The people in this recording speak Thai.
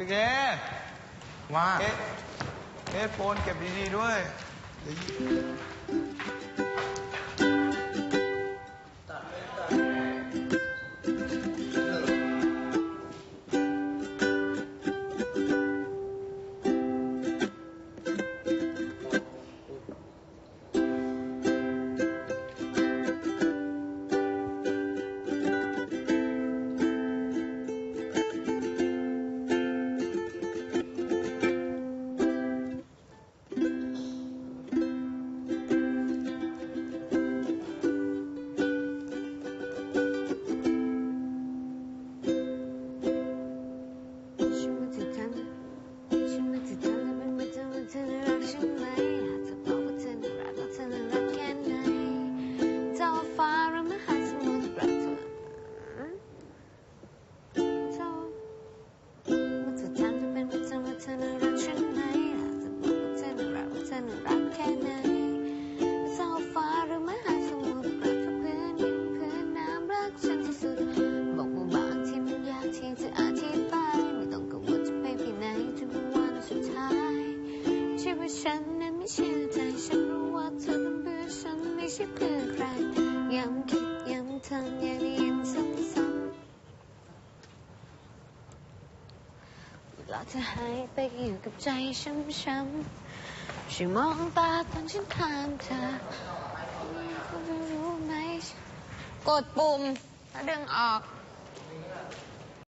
พี่เกว่าเอ๊ะเอ๊ะโฟนเก็บดีๆด้วยฉัน รักแค่ไหนเจ้าฟ้าหรือมหาสมุทรกระเธอเพื่อนยิ้มเพื่อนน้ำรักฉันที่สุด บอกว่าบางทีมันยากที่จะอธิบายไม่ต้องกังวลจะไปที่ไหนจนถึงวันสุดท้ายชีวิตฉันนั้นไม่เชื่อใจฉันรู้ว่าเธอเป็นเพื่อฉันไม่ใช่เพื่อใครย้ำคิดย้ำทำอย่างนี้ย้ำซ้ำๆเวลาเธอหายไปอยู่กับใจช้ำๆ ช่วยมองตาตอนฉันข้างเธอคุณรู้ไหม กดปุ่มแล้วดึงออก